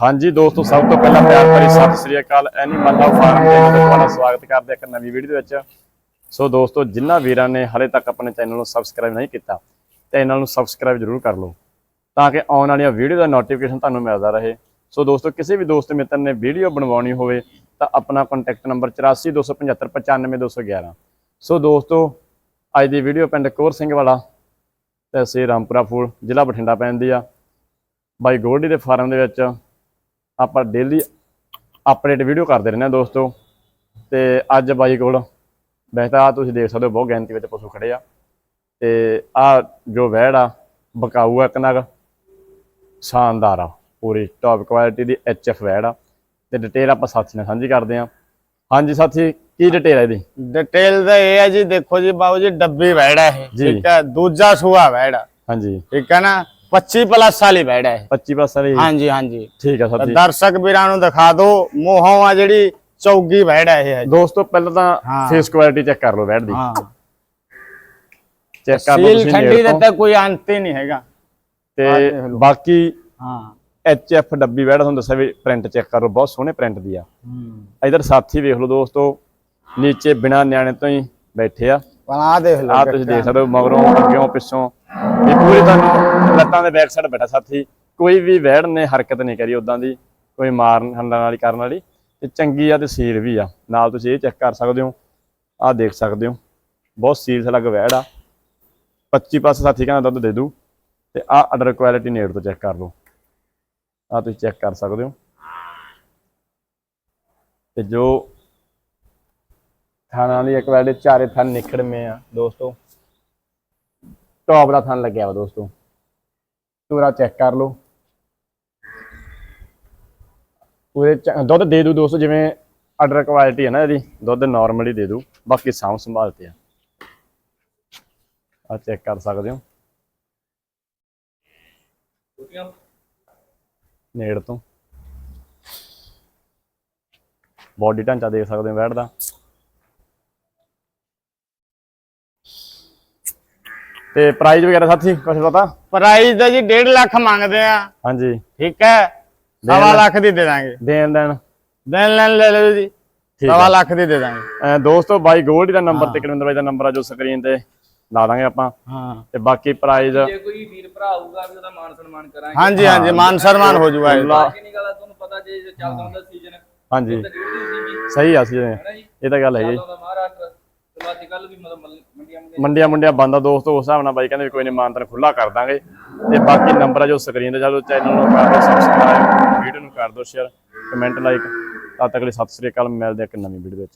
ਹਾਂਜੀ ਦੋਸਤੋ, ਸਭ ਤੋਂ ਪਹਿਲਾਂ ਪਿਆਰ ਭਰੀ ਸਤਿ ਸ੍ਰੀ ਅਕਾਲ ਐਨੀਮਲ ਲਵ ਫਾਰਮ ਤੇ ਤੁਹਾਡਾ ਸਵਾਗਤ ਕਰਦੇ ਇੱਕ ਨਵੀਂ ਵੀਡੀਓ ਦੇ ਵਿੱਚ। ਸੋ ਦੋਸਤੋ ਜਿਨ੍ਹਾਂ ਵੀਰਾਂ ਨੇ ਹਲੇ ਤੱਕ ਆਪਣੇ ਚੈਨਲ ਨੂੰ ਸਬਸਕ੍ਰਾਈਬ ਨਹੀਂ ਕੀਤਾ ਚੈਨਲ ਨੂੰ ਸਬਸਕ੍ਰਾਈਬ ਜ਼ਰੂਰ ਕਰ ਲਓ, ਤਾਂ ਕਿ ਆਉਣ ਵਾਲੀਆਂ ਵੀਡੀਓ ਦਾ ਨੋਟੀਫਿਕੇਸ਼ਨ ਤੁਹਾਨੂੰ ਮਿਲਦਾ ਰਹੇ। ਸੋ ਦੋਸਤੋ, ਕਿਸੇ ਵੀ ਦੋਸਤ ਮਿੱਤਰ ਨੇ ਵੀਡੀਓ ਬਣਵਾਉਣੀ ਹੋਵੇ, ਤਾਂ ਆਪਣਾ ਕੰਟੈਕਟ ਨੰਬਰ 8427595211 ਸੋ ਦੋਸਤੋ, ਅੱਜ ਦੀ ਵੀਡੀਓ ਪਿੰਡ ਕੋਰ ਸਿੰਘ ਵਾਲਾ ਤਹਿਸੀਲ ਰਾਮਪੁਰਾ ਫੂਲ ਜ਼ਿਲ੍ਹਾ ਬਠਿੰਡਾ ਪੈਂਦੀ ਆ। ਬਾਈ ਗੋਲਡੀ ਦੇ ਫਾਰਮ ਦੇ ਵਿੱਚ ਆਪਾਂ ਡੇਲੀ ਅਪਡੇਟ ਵੀਡੀਓ ਕਰਦੇ ਰਹਿੰਦੇ ਹਾਂ ਦੋਸਤੋ। ਤੇ ਅੱਜ ਬਾਈ ਕੋਲ ਵੈਸੇ ਤਾਂ ਆਹ ਤੁਸੀਂ ਦੇਖ ਸਕਦੇ ਹੋ ਬਹੁਤ ਗਿਣਤੀ ਵਿੱਚ ਪਸ਼ੂ ਖੜੇ ਆ। ਤੇ ਆ ਜੋ ਵੈੜ ਆ ਬਕਾਊ ਆ ਇੱਕ ਨਗ ਸ਼ਾਨਦਾਰ ਆ ਪੂਰੀ ਟੌਪ ਕੁਆਲਿਟੀ ਦੀ ਐਚਐਫ ਵੈੜ ਆ। ਤੇ ਡਿਟੇਲ ਆਪਾਂ ਸਾਥੀ ਨਾਲ ਸਾਂਝੀ ਕਰਦੇ ਆ ਹਾਂਜੀ ਸਾਥੀ ਕੀ ਡਿਟੇਲ ਹੈ ਇਹਦੀ? ਡਿਟੇਲ ਦਾ ਇਹ ਹੈ ਜੀ ਦੇਖੋ ਜੀ ਬਾਬੂ ਜੀ ਡੱਬੀ ਵੈੜਾ ਇਹ। ਜੀ। ਠੀਕ ਹੈ ਦੂਜਾ ਸੂਆ ਵੈੜਾ ਹਾਂਜੀ। ਠੀਕ ਹੈ ਨਾ? 25 ਪਲੱਸ ਵਾਲੀ ਵੈੜਾ ਇਹ 25 ਬਸ ਵਾਲੀ ਹਾਂਜੀ ਹਾਂਜੀ ਠੀਕ ਆ ਤਾਂ ਸਾਥੀ ਦਰਸ਼ਕ ਵੀਰਾਂ ਨੂੰ ਦਿਖਾ ਦਿਓ ਮੋਹੋਂ ਆ ਜਿਹੜੀ ਚੌਗੀ ਇਹ ਹੈ। ਦੋਸਤੋ ਪਹਿਲਾਂ ਤਾਂ ਹਾਂ। ਫੇਸ ਕੁਆਲਿਟੀ ਚੈੱਕ ਕਰ ਲਓ ਵੈੜ ਦੀ ਹਾਂ ਚੈੱਕ ਕਰ ਲਓ ਤੁਸੀਂ ਠੰਡੀ ਦਾ ਤੋਂ। ਕੋਈ ਅੰਤ ਹੀ ਨਹੀਂ ਹੈਗਾ ਤੇ। ਬਾਕੀ ਹਾਂ ਐਚ ਐਫ ਡੱਬੀ ਵੈੜ ਤੁਹਾਨੂੰ ਦੱਸਿਆ ਵੀ ਪ੍ਰਿੰਟ ਚੈੱਕ ਕਰੋ ਬਹੁਤ ਸੋਹਣੇ ਪ੍ਰਿੰਟ ਦੀ ਆ ਇਧਰ ਸਾਥੀ ਵੇਖ ਲਓ ਦੋਸਤੋ ਨੀਚੇ ਬਿਨਾ ਨਿਆਣੇ ਤੋਂ ਹੀ ਬੈਠੇ ਆ ਆਹ ਦੇਖ ਲਓ ਆ ਤੁਸੀਂ ਦੇਖ ਸਕਦੇ ਹੋ ਮਗਰੋਂ ਅੱਗਿਓਂ ਪਿੱਛੋਂ ਵੀ ਪੂਰੀ ਤੁਹਾਨੂੰ ਲੱਤਾਂ ਦੇ ਬੈਕ ਸਾਈਡ ਬੈਠਾ ਸਾਥੀ, ਕੋਈ ਵੀ ਵੈੜ ਨੇ ਹਰਕਤ ਨਹੀਂ ਕਰੀ ਉਦਾਂ ਦੀ, ਕੋਈ ਮਾਰਨ ਹੰਡਣ ਵਾਲੀ ਕਰਨ ਵਾਲੀ, ਤੇ ਚੰਗੀ ਆ ਤੇ ਸੀਲ ਵੀ ਆ। ਨਾਲ ਤੁਸੀਂ ਇਹ ਚੈੱਕ ਕਰ ਸਕਦੇ ਹੋ ਆ ਦੇਖ ਸਕਦੇ ਹੋ, ਬਹੁਤ ਸੀਲ ਲੱਗ ਵੈੜ ਆ। 25 ਪਾਸ ਸਾਥੀ ਕਹਿੰਦਾ ਦੁੱਧ ਦੇ ਦੂ, ਤੇ ਆ ਅਡਰ ਕੁਆਲਿਟੀ ਨੇੜ ਤੋਂ ਚੈੱਕ ਕਰ ਲਓ। ਆ ਤੁਸੀਂ ਚੈੱਕ ਕਰ ਸਕਦੇ ਹੋ। ਤੇ ਜੋ ਥਾਣਾ ਦੀ ਇੱਕ ਵਾਰ ਚਾਰੇ ਥਣ ਨਿਖੜਵੇਂ ਆ, ਦੋਸਤੋ। ਟੌਪ ਦਾ ਥਣ ਲੱਗਿਆ ਵਾ ਦੋਸਤੋ। ਪੂਰਾ ਚੈੱਕ ਕਰ ਲਓ। ਪੂਰੇ ਦੁੱਧ ਦੇ ਦੂ ਦੋਸਤੋ, ਜਿਵੇਂ ਆਰਡਰ ਕੁਆਲਿਟੀ ਹੈ ਨਾ ਇਹਦੀ, ਦੁੱਧ ਨਾਰਮਲੀ ਦੇ ਦੂ, ਬਾਕੀ ਸਾਂਭ ਸੰਭਾਲ ਤੇ ਆ। ਆ ਚੈੱਕ ਕਰ ਸਕਦੇ ਹੋ। ਨੇੜ ਤੋਂ। ਬਾਡੀ ਢਾਂਚਾ ਦੇਖ ਸਕਦੇ ਹੋ ਬੈਠ ਦਾ। ਤੇ ਪ੍ਰਾਈਸ ਵਗੈਰਾ ਸਾਥੀ ਕੁਝ ਪਤਾ? ਪ੍ਰਾਈਸ ਦਾ ਜੀ 1.5 ਲੱਖ ਮੰਗਦੇ ਆ। ਹਾਂਜੀ। ਠੀਕ ਹੈ। ਸਵਾ ਲੱਖ ਦੀ ਦੇ ਦਾਂਗੇ। ਦੇਣ ਦੇਣ ਦੇਣ ਲੈਣ ਲੈ ਲਓ ਜੀ। ਠੀਕ ਸਵਾ ਲੱਖ ਦੀ ਦੇ ਦਾਂਗੇ। ਦੋਸਤੋ ਬਾਈ ਗੋਲਡੀ ਦਾ ਨੰਬਰ ਤੇ ਕਰਿੰਦਰ ਬਾਈ ਦਾ ਨੰਬਰ ਆ ਜੋ ਸਕਰੀਨ ਤੇ ਲਾ ਦਾਂਗੇ ਆਪਾਂ। ਹਾਂ। ਤੇ ਬਾਕੀ ਪ੍ਰਾਈਸ ਜੇ ਕੋਈ ਵੀਰ ਭਰਾ ਆਊਗਾ ਵੀ ਉਹਦਾ ਮਾਨ ਸਨਮਾਨ ਕਰਾਂਗੇ। ਹਾਂਜੀ ਹਾਂਜੀ ਮਾਨ ਸਨਮਾਨ ਹੋ ਜੂਗਾ ਇਹ। ਬਾਕੀ ਨਹੀਂ ਗੱਲ ਆ, ਤੁਹਾਨੂੰ ਪਤਾ ਜੇ ਚੱਲਦਾ ਹੁੰਦਾ ਸੀਜ਼ਨ ਹਾਂਜੀ। ਤਾਂ ਸਹੀ ਆ ਸੀ ਇਹ ਤਾਂ ਗੱਲ ਹੈ ਜੀ। ਚੱਲਦਾ ਹੁੰਦਾ ਮਹਾਰਾਸ਼ਟਰ। ਚਲੋ ਅੱਜ ਕੱਲ ਵੀ ਮਤਲਬ ਮੰਡੀਆਂ ਮੁੰਡਿਆਂ ਬੰਦਾ ਦੋਸਤੋ, ਉਸ ਹਿਸਾਬ ਨਾਲ ਬਾਈ ਕਹਿੰਦੇ ਵੀ ਕੋਈ ਨਹੀਂ ਮਾਨਤਨ ਖੁੱਲਾ ਕਰ ਦਾਂਗੇ। ਤੇ ਬਾਕੀ ਨੰਬਰ ਆ ਜੋ ਸਕਰੀਨ ਤੇ ਚਲੋ ਚੈਨਲ ਨੂੰ ਕਰ ਦਿਓ ਸਬਸਕ੍ਰਾਈਬ ਵੀਡੀਓ ਨੂੰ ਕਰ ਦਿਓ ਸ਼ੇਅਰ ਕਮੈਂਟ ਲਾਈਕ ਤਦ ਤੱਕ ਲਈ ਸਤਿ ਸ੍ਰੀ ਅਕਾਲ, ਮਿਲਦੇ ਆ ਇੱਕ ਨਵੀਂ ਵੀਡੀਓ ਵਿੱਚ।